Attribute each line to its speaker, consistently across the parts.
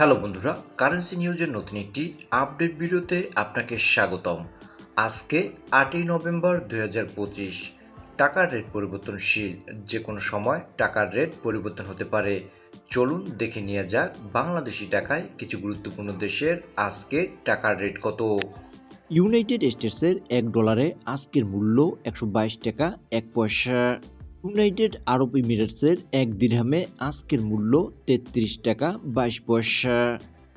Speaker 1: Hello বন্ধুরা currency নিউজের নতুন একটি আপডেট ভিডিওতে আপনাকে স্বাগতম। আজকে আটই নভেম্বর দু হাজার পঁচিশ, টাকার রেট পরিবর্তনশীল যে কোনো সময় টাকার রেট পরিবর্তন হতে পারে। চলুন দেখে নেওয়া যাক বাংলাদেশি টাকায় কিছু গুরুত্বপূর্ণ দেশের আজকে টাকার রেট কত।
Speaker 2: ইউনাইটেড স্টেটসের এক ডলারে আজকের মূল্য একশো বাইশ টাকা, এক পয়সা। ইউনাইটেড আরব ইমিরেটসের এক দিরহামে আজকের মূল্য তেত্রিশ টাকা বাইশ পয়সা।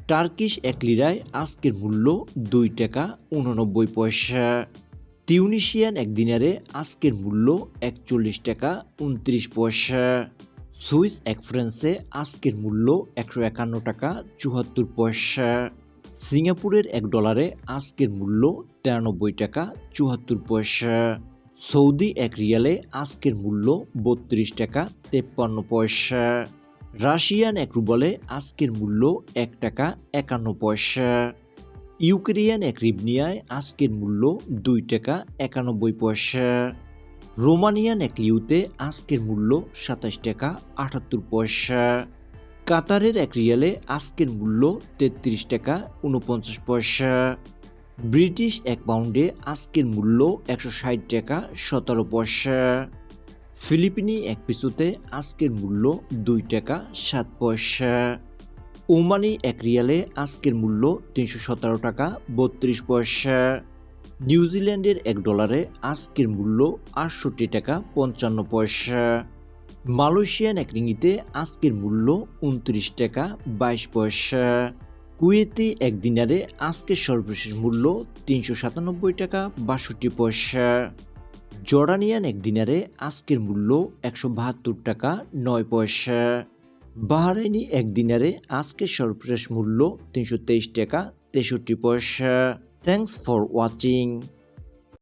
Speaker 2: টার্কিশ এক লিরায় আজকের মূল্য দুই টাকা উননব্বই পয়সা। টিউনিশিয়ান এক দিনারে আজকের মূল্য একচল্লিশ টাকা উনত্রিশ পয়সা। সুইস এক ফ্রান্সে আজকের মূল্য একশো একান্ন টাকা চুয়াত্তর পয়সা। সিঙ্গাপুরের এক ডলারে আজকের মূল্য তিরানব্বই টাকা চুয়াত্তর পয়সা। সৌদি এক রিয়ালে আজকের মূল্য বত্রিশ টাকা তেপ্পান্ন পয়সা। রাশিয়ান এক রুবলে আজকের মূল্য এক টাকা একান্ন পয়সা। ইউক্রেনিয়ান এক রিবনিয়ায় আজকের মূল্য দুই টাকা একানব্বই পয়সা। রোমানিয়ান এক লিউতে আজকের মূল্য সাতাশ টাকা আটাত্তর পয়সা। কাতারের এক রিয়ালে আজকের মূল্য তেত্রিশ টাকা উনপঞ্চাশ পয়সা। ব্রিটিশ এক পাউন্ডে আজকের মূল্য একশো ষাট টাকা, সতেরো পয়সা। ফিলিপিনি এক পিসুতে আজকের মূল্য দুই টাকা, সাত পয়সা। ওমানি এক রিয়ালে আজকের মূল্য তিনশো সতেরো টাকা, বত্রিশ পয়সা। নিউজিল্যান্ডের এক ডলারে আজকের মূল্য আটষট্টি টাকা, পঞ্চান্ন পয়সা। মালয়েশিয়ান এক রিঙ্গিতে আজকের মূল্য উনত্রিশ টাকা, বাইশ পয়সা। কুয়েতি এক দিনারে আজকের সর্বশেষ মূল্য তিনশো সাতানব্বই টাকা বাষট্টি পয়সা। জর্ডানিয়ান এক দিনারে আজকের মূল্য একশো বাহাত্তর টাকা নয় পয়সা। বাহারাইনি এক দিনারে আজকের সর্বশেষ মূল্য তিনশো তেইশ টাকা তেষট্টি পয়সা। Thanks for watching.